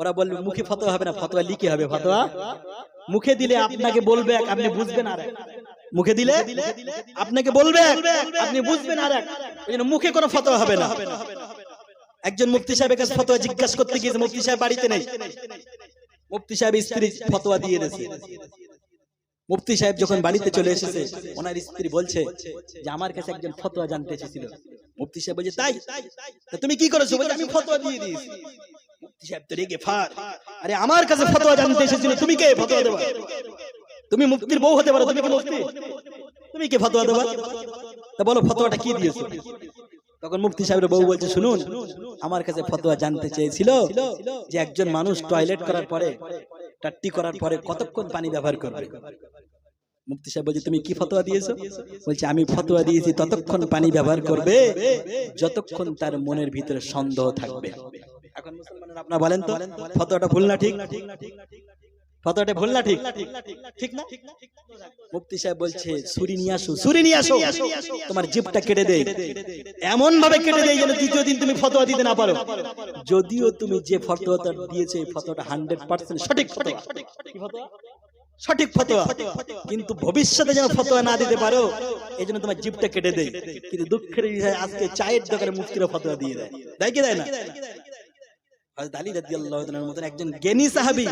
ওরা বলবে মুখে ফতোয়া হবে না ফতোয়া লিখে হবে ফতোয়া মুখে দিলে আপনাকে বলবে আপনি বুঝবেন আর মুখে দিলে আপনাকে বলবে আপনি বুঝবেন আর এক। মুখে কোনো ফতোয়া হবে না। একজন মুফতি সাহেবের কাছে ফতোয়া জিজ্ঞাসা করতে গিয়েছে মুফতি সাহেব বাড়িতে নেই? মুফতি সাহেব স্ত্রী ফতোয়া দিয়ে দিয়েছে। মুফতি সাহেব যখন বাড়িতে চলে এসেছে ওনার স্ত্রী বলছে যে আমার কাছে একজন ফতোয়া জানতে এসেছিল। মুফতি সাহেব বলছে তাই? তুমি কি করেছ? বলছে আমি ফতোয়া দিয়ে দিয়েছি। মুফতি সাহেব তো রেগে ফার আরে আমার কাছে ফতোয়া জানতে এসেছিল তুমি কে ফতোয়া দেবা তুমি মুফতির বউ হতে পারো তুমি কি মুফতি? তুমি কে ফতোয়া দেবা তা বলো ফতোয়াটা কি দিয়েছ? তখন মুফতি সাহেবের বউ বলছে শুনুন আমার কাছে ফতোয়া জানতে চেয়েছিল যে একজন মানুষ টয়লেট করার পরে টাট্টি করার পরে কতক্ষণ পানি ব্যবহার করবে? মুফতি সাহেব বলছে তুমি কি ফতোয়া দিয়েছ? বলছে আমি ফতোয়া দিয়েছি ততক্ষণ পানি ব্যবহার করবে যতক্ষণ তার মনের ভিতরে সন্দেহ থাকবে। এখন মুসলমানের আপনারা বলেন তো ফতোয়াটা ভুল না ঠিক? ফতোয়াটা ভুল না ঠিক? ঠিক না? মুফতি সাহেব বলছে ছুরি নিয়ে আসো ছুরি নিয়ে আসো। তোমার জিভটা কেটে দেই। এমন ভাবে কেটে দেই যেন দ্বিতীয় দিন তুমি ফতোয়া দিতে না পারো। যদিও তুমি যে ফতোয়াটা দিয়েছ এই ফতোয়াটা হান্ড্রেড পার্সেন্ট সঠিক ফতোয়া। কি ফতোয়া? সঠিক ফতোয়া। কিন্তু ভবিষ্যতে যেন ফতোয়া না দিতে পারো এই জন্য তোমার জিভটা কেটে দেয় কিন্তু দুঃখের বিষয় আজকে চায়ের দোকানে মুফতিরা ফতোয়া দিয়ে দেয়। দেয় কি দেয় না? হযরত আলী রাদিয়াল্লাহু তাআলার মতন একজন জ্ঞানী সাহাবী।